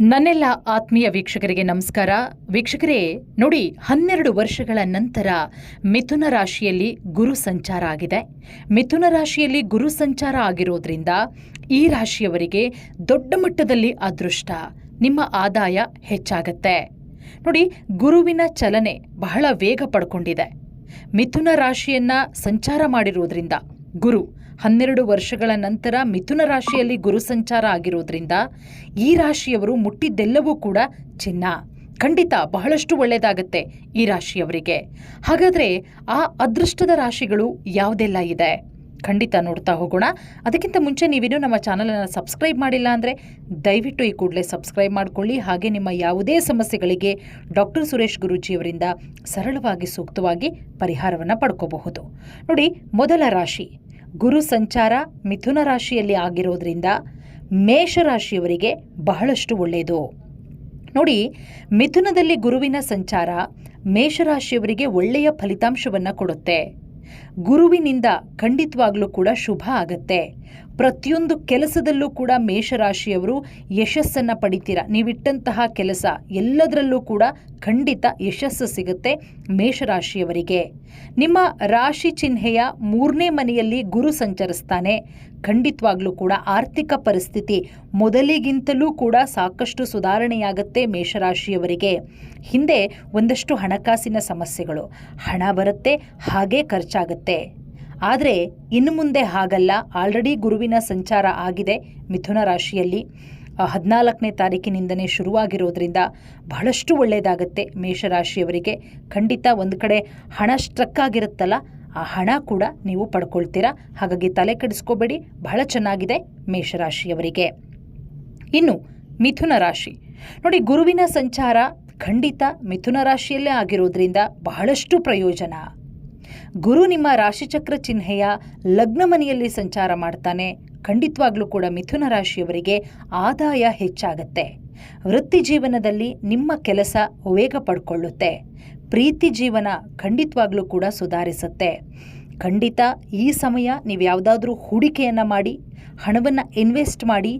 ನನ್ನೆಲ್ಲ ಆತ್ಮೀಯ ವೀಕ್ಷಕರಿಗೆ ನಮಸ್ಕಾರ. ವೀಕ್ಷಕರೇ, ನೋಡಿ, ಹನ್ನೆರಡು ವರ್ಷಗಳ ನಂತರ ಮಿಥುನ ರಾಶಿಯಲ್ಲಿ ಗುರು ಸಂಚಾರ ಆಗಿದೆ. ಮಿಥುನ ರಾಶಿಯಲ್ಲಿ ಗುರು ಸಂಚಾರ ಆಗಿರೋದ್ರಿಂದ ಈ ರಾಶಿಯವರಿಗೆ ದೊಡ್ಡ ಮಟ್ಟದಲ್ಲಿ ಅದೃಷ್ಟ, ನಿಮ್ಮ ಆದಾಯ ಹೆಚ್ಚಾಗತ್ತೆ. ನೋಡಿ, ಗುರುವಿನ ಚಲನೆ ಬಹಳ ವೇಗ ಪಡ್ಕೊಂಡಿದೆ. ಮಿಥುನ ರಾಶಿಯನ್ನ ಸಂಚಾರ ಮಾಡಿರುವುದರಿಂದ ಗುರು, ಹನ್ನೆರಡು ವರ್ಷಗಳ ನಂತರ ಮಿಥುನ ರಾಶಿಯಲ್ಲಿ ಗುರು ಸಂಚಾರ ಆಗಿರೋದ್ರಿಂದ ಈ ರಾಶಿಯವರು ಮುಟ್ಟಿದ್ದೆಲ್ಲವೂ ಕೂಡ ಚಿನ್ನ. ಖಂಡಿತ ಬಹಳಷ್ಟು ಒಳ್ಳೆಯದಾಗತ್ತೆ ಈ ರಾಶಿಯವರಿಗೆ. ಹಾಗಾದರೆ ಆ ಅದೃಷ್ಟದ ರಾಶಿಗಳು ಯಾವುದೆಲ್ಲ ಇದೆ? ಖಂಡಿತ ನೋಡ್ತಾ ಹೋಗೋಣ. ಅದಕ್ಕಿಂತ ಮುಂಚೆ ನೀವಿನ್ನೂ ನಮ್ಮ ಚಾನಲನ್ನು ಸಬ್ಸ್ಕ್ರೈಬ್ ಮಾಡಿಲ್ಲ ಅಂದರೆ ದಯವಿಟ್ಟು ಈ ಕೂಡಲೇ ಸಬ್ಸ್ಕ್ರೈಬ್ ಮಾಡಿಕೊಳ್ಳಿ. ಹಾಗೆ ನಿಮ್ಮ ಯಾವುದೇ ಸಮಸ್ಯೆಗಳಿಗೆ ಡಾಕ್ಟರ್ ಸುರೇಶ್ ಗುರೂಜಿಯವರಿಂದ ಸರಳವಾಗಿ ಸೂಕ್ತವಾಗಿ ಪರಿಹಾರವನ್ನು ಪಡ್ಕೋಬಹುದು. ನೋಡಿ, ಮೊದಲ ರಾಶಿ. ಗುರು ಸಂಚಾರ ಮಿಥುನ ರಾಶಿಯಲ್ಲಿ ಆಗಿರೋದ್ರಿಂದ ಮೇಷರಾಶಿಯವರಿಗೆ ಬಹಳಷ್ಟು ಒಳ್ಳೆಯದು ನೋಡಿ, ಮಿಥುನದಲ್ಲಿ ಗುರುವಿನ ಸಂಚಾರ ಮೇಷರಾಶಿಯವರಿಗೆ ಒಳ್ಳೆಯ ಫಲಿತಾಂಶವನ್ನು ಕೊಡುತ್ತೆ. ಗುರುವಿನಿಂದ ಖಂಡಿತವಾಗ್ಲೂ ಕೂಡ ಶುಭ ಆಗತ್ತೆ. ಪ್ರತಿಯೊಂದು ಕೆಲಸದಲ್ಲೂ ಕೂಡ ಮೇಷರಾಶಿಯವರು ಯಶಸ್ಸನ್ನು ಪಡಿತೀರ. ನೀವಿಟ್ಟಂತಹ ಕೆಲಸ ಎಲ್ಲದರಲ್ಲೂ ಕೂಡ ಖಂಡಿತ ಯಶಸ್ಸು ಸಿಗುತ್ತೆ ಮೇಷರಾಶಿಯವರಿಗೆ. ನಿಮ್ಮ ರಾಶಿ ಚಿಹ್ನೆಯ ಮೂರನೇ ಮನೆಯಲ್ಲಿ ಗುರು ಸಂಚರಿಸ್ತಾನೆ. ಖಂಡಿತವಾಗ್ಲೂ ಕೂಡ ಆರ್ಥಿಕ ಪರಿಸ್ಥಿತಿ ಮೊದಲಿಗಿಂತಲೂ ಕೂಡ ಸಾಕಷ್ಟು ಸುಧಾರಣೆಯಾಗುತ್ತೆ ಮೇಷರಾಶಿಯವರಿಗೆ. ಹಿಂದೆ ಒಂದಷ್ಟು ಹಣಕಾಸಿನ ಸಮಸ್ಯೆಗಳು. ಹಣ ಬರುತ್ತೆ, ಹಾಗೇ ಖರ್ಚಾಗತ್ತೆ. ಆದರೆ ಇನ್ನು ಮುಂದೆ ಹಾಗಲ್ಲ. ಆಲ್ರೆಡಿ ಗುರುವಿನ ಸಂಚಾರ ಆಗಿದೆ ಮಿಥುನ ರಾಶಿಯಲ್ಲಿ. ಹದಿನಾಲ್ಕನೇ ತಾರೀಕಿನಿಂದನೇ ಶುರುವಾಗಿರೋದ್ರಿಂದ ಬಹಳಷ್ಟು ಒಳ್ಳೆಯದಾಗತ್ತೆ ಮೇಷರಾಶಿಯವರಿಗೆ. ಖಂಡಿತ ಒಂದು ಕಡೆ ಹಣ ಸ್ಟ್ರಕ್ ಆಗಿರುತ್ತಲ್ಲ, ಆ ಹಣ ಕೂಡ ನೀವು ಪಡ್ಕೊಳ್ತೀರಾ? ಹಾಗಾಗಿ ತಲೆ ಕೆಡಿಸ್ಕೋಬೇಡಿ. ಬಹಳ ಚೆನ್ನಾಗಿದೆ ಮೇಷರಾಶಿಯವರಿಗೆ. ಇನ್ನು ಮಿಥುನ ರಾಶಿ. ನೋಡಿ, ಗುರುವಿನ ಸಂಚಾರ ಖಂಡಿತ ಮಿಥುನ ರಾಶಿಯಲ್ಲೇ ಆಗಿರೋದ್ರಿಂದ ಬಹಳಷ್ಟು ಪ್ರಯೋಜನ. ಗುರು ನಿಮ್ಮ ರಾಶಿಚಕ್ರ ಚಿಹ್ನೆಯ ಲಗ್ನ ಮನೆಯಲ್ಲಿ ಸಂಚಾರ ಮಾಡ್ತಾನೆ. ಖಂಡಿತವಾಗ್ಲೂ ಕೂಡ ಮಿಥುನ ರಾಶಿಯವರಿಗೆ ಆದಾಯ ಹೆಚ್ಚಾಗತ್ತೆ. ವೃತ್ತಿ ಜೀವನದಲ್ಲಿ ನಿಮ್ಮ ಕೆಲಸ ವೇಗ ಪಡ್ಕೊಳ್ಳುತ್ತೆ. ಪ್ರೀತಿ ಜೀವನ ಖಂಡಿತವಾಗ್ಲೂ ಕೂಡ ಸುಧಾರಿಸುತ್ತೆ. ಖಂಡಿತ ಈ ಸಮಯ ನೀವು ಯಾವುದಾದ್ರೂ ಹೂಡಿಕೆಯನ್ನು ಮಾಡಿ, ಹಣವನ್ನು ಇನ್ವೆಸ್ಟ್ ಮಾಡಿ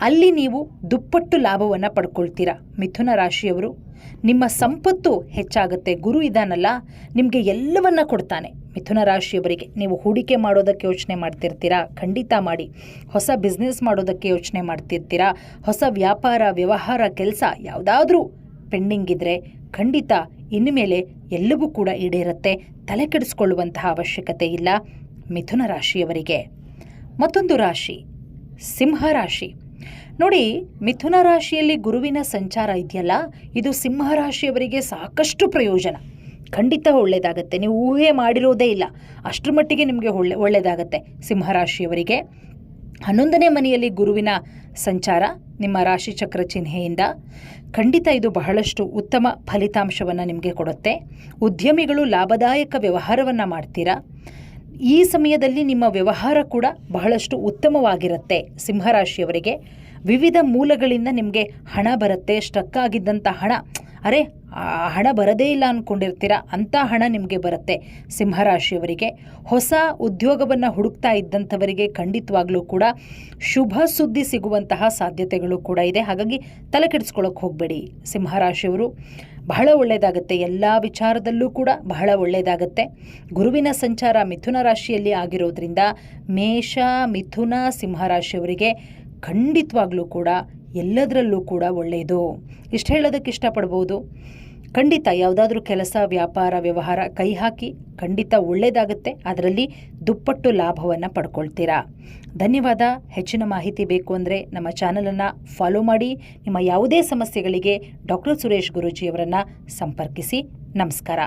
ಅಲ್ಲಿ ನೀವು ದುಪ್ಪಟ್ಟು ಲಾಭವನ್ನು ಪಡ್ಕೊಳ್ತೀರಾ? ಮಿಥುನ ರಾಶಿಯವರು, ನಿಮ್ಮ ಸಂಪತ್ತು ಹೆಚ್ಚಾಗುತ್ತೆ. ಗುರು ಇದಾನಲ್ಲ, ನಿಮಗೆ ಎಲ್ಲವನ್ನ ಕೊಡ್ತಾನೆ. ಮಿಥುನ ರಾಶಿಯವರಿಗೆ ನೀವು ಹೂಡಿಕೆ ಮಾಡೋದಕ್ಕೆ ಯೋಚನೆ ಮಾಡ್ತಿರ್ತೀರಾ? ಖಂಡಿತ ಮಾಡಿ. ಹೊಸ ಬಿಸ್ನೆಸ್ ಮಾಡೋದಕ್ಕೆ ಯೋಚನೆ ಮಾಡ್ತಿರ್ತೀರಾ? ಹೊಸ ವ್ಯಾಪಾರ, ವ್ಯವಹಾರ, ಕೆಲಸ ಯಾವುದಾದ್ರೂ ಪೆಂಡಿಂಗ್ ಇದ್ದರೆ ಖಂಡಿತ ಇನ್ಮೇಲೆ ಎಲ್ಲವೂ ಕೂಡ ಈಡೇರುತ್ತೆ. ತಲೆ ಕೆಡಿಸ್ಕೊಳ್ಳುವಂತಹ ಅವಶ್ಯಕತೆ ಇಲ್ಲ ಮಿಥುನ ರಾಶಿಯವರಿಗೆ. ಮತ್ತೊಂದು ರಾಶಿ, ಸಿಂಹ ರಾಶಿ. ನೋಡಿ, ಮಿಥುನ ರಾಶಿಯಲ್ಲಿ ಗುರುವಿನ ಸಂಚಾರ ಇದೆಯಲ್ಲ? ಇದು ಸಿಂಹ ರಾಶಿಯವರಿಗೆ ಸಾಕಷ್ಟು ಪ್ರಯೋಜನ. ಖಂಡಿತ ಒಳ್ಳೆಯದಾಗತ್ತೆ. ನೀವು ಊಹೆ ಮಾಡಿರೋದೇ ಇಲ್ಲ. ಅಷ್ಟರ ಮಟ್ಟಿಗೆ ನಿಮಗೆ ಒಳ್ಳೆ, ಒಳ್ಳೆಯದಾಗತ್ತೆ ಸಿಂಹರಾಶಿಯವರಿಗೆ ಹನ್ನೊಂದನೇ ಮನೆಯಲ್ಲಿ ಗುರುವಿನ ಸಂಚಾರ ನಿಮ್ಮ ರಾಶಿ ಚಕ್ರ ಚಿಹ್ನೆಯಿಂದ. ಖಂಡಿತ ಇದು ಬಹಳಷ್ಟು ಉತ್ತಮ ಫಲಿತಾಂಶವನ್ನು ನಿಮಗೆ ಕೊಡುತ್ತೆ. ಉದ್ಯಮಿಗಳು ಲಾಭದಾಯಕ ವ್ಯವಹಾರವನ್ನು ಮಾಡ್ತೀರಾ? ಈ ಸಮಯದಲ್ಲಿ ನಿಮ್ಮ ವ್ಯವಹಾರ ಕೂಡ ಬಹಳಷ್ಟು ಉತ್ತಮವಾಗಿರುತ್ತೆ ಸಿಂಹರಾಶಿಯವರಿಗೆ ವಿವಿಧ ಮೂಲಗಳಿಂದ ನಿಮಗೆ ಹಣ ಬರುತ್ತೆ ಸ್ಟ್ರಕ್ ಆಗಿದ್ದಂಥ ಹಣ. ಅರೆ ಹಣ ಬರದೇ ಇಲ್ಲ ಅಂದ್ಕೊಂಡಿರ್ತೀರ ಅಂಥ ಹಣ ನಿಮಗೆ ಬರುತ್ತೆ ಸಿಂಹರಾಶಿಯವರಿಗೆ. ಹೊಸ ಉದ್ಯೋಗವನ್ನು ಹುಡುಕ್ತಾ ಇದ್ದಂಥವರಿಗೆ ಖಂಡಿತವಾಗ್ಲೂ ಕೂಡ ಶುಭ ಸುದ್ದಿ ಸಿಗುವಂತಹ ಸಾಧ್ಯತೆಗಳು ಕೂಡ ಇದೆ. ಹಾಗಾಗಿ ತಲೆ ಕೆಡಿಸ್ಕೊಳ್ಳೋಕೆ ಹೋಗಬೇಡಿ ಸಿಂಹರಾಶಿಯವರು. ಬಹಳ ಒಳ್ಳೆಯದಾಗುತ್ತೆ ಎಲ್ಲ ವಿಚಾರದಲ್ಲೂ ಕೂಡ ಬಹಳ ಒಳ್ಳೆಯದಾಗುತ್ತೆ ಗುರುವಿನ ಸಂಚಾರ ಮಿಥುನ ರಾಶಿಯಲ್ಲಿ ಆಗಿರೋದ್ರಿಂದ ಮೇಷ, ಮಿಥುನ ಸಿಂಹರಾಶಿಯವರಿಗೆ ಖಂಡಿತವಾಗ್ಲೂ ಕೂಡ ಎಲ್ಲದರಲ್ಲೂ ಕೂಡ ಒಳ್ಳೆಯದು. ಇಷ್ಟು ಹೇಳೋದಕ್ಕೆ ಇಷ್ಟಪಡ್ಬೋದು. ಖಂಡಿತ ಯಾವುದಾದ್ರೂ ಕೆಲಸ, ವ್ಯಾಪಾರ, ವ್ಯವಹಾರ ಕೈ ಹಾಕಿ ಖಂಡಿತ ಒಳ್ಳೆಯದಾಗುತ್ತೆ ಅದರಲ್ಲಿ ದುಪ್ಪಟ್ಟು ಲಾಭವನ್ನು ಪಡ್ಕೊಳ್ತೀರಾ. ಧನ್ಯವಾದ. ಹೆಚ್ಚಿನ ಮಾಹಿತಿ ಬೇಕು ಅಂದರೆ ನಮ್ಮ ಚಾನಲನ್ನು ಫಾಲೋ ಮಾಡಿ. ನಿಮ್ಮ ಯಾವುದೇ ಸಮಸ್ಯೆಗಳಿಗೆ ಡಾಕ್ಟರ್ ಸುರೇಶ್ ಗುರೂಜಿಯವರನ್ನು ಸಂಪರ್ಕಿಸಿ. ನಮಸ್ಕಾರ.